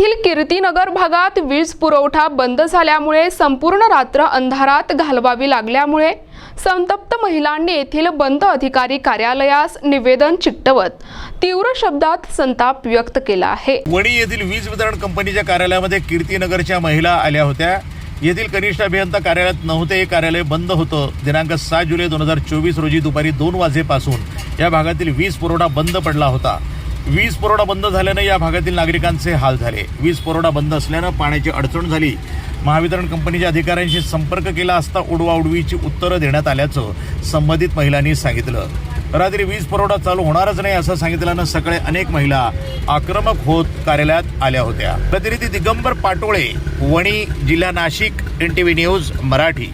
येथील कीर्तीनगर भागात वीज पुरवठा बंद झाल्यामुळे संपूर्ण रात्र अंधारात घालवावी लागल्यामुळे संतप्त महिलांनी येथील बंद अधिकारी कार्यालयास निवेदन चिकटवत तीव्र शब्दात संताप व्यक्त केला आहे. वणी येथील वीज वितरण कंपनीच्या कार्यालयामध्ये कीर्तीनगरच्या महिला आल्या होत्या. येथील कनिष्ठ अभियंता कार्यालयात नव्हते. हे कार्यालय बंद होतं. दिनांक सात जुलै दोन हजार चोवीस रोजी दुपारी दोन वाजेपासून या भागातील वीज पुरवठा बंद पडला होता. वीज पुरवठा बंद झाल्यानं या भागातील नागरिकांचे हाल झाले. वीज पुरवठा बंद असल्यानं पाण्याची अडचण झाली. महावितरण कंपनीच्या अधिकाऱ्यांशी संपर्क केला असता उडवाउडवीची उत्तरं देण्यात आल्याचं संबंधित महिलांनी सांगितलं. रात्री वीज पुरवठा चालू होणारच नाही असं सांगितल्यानं सकाळी अनेक महिला आक्रमक होत कार्यालयात आल्या होत्या. प्रतिनिधी दिगंबर पाटोळे वणी जिल्हा Nashik N T V news Marathi.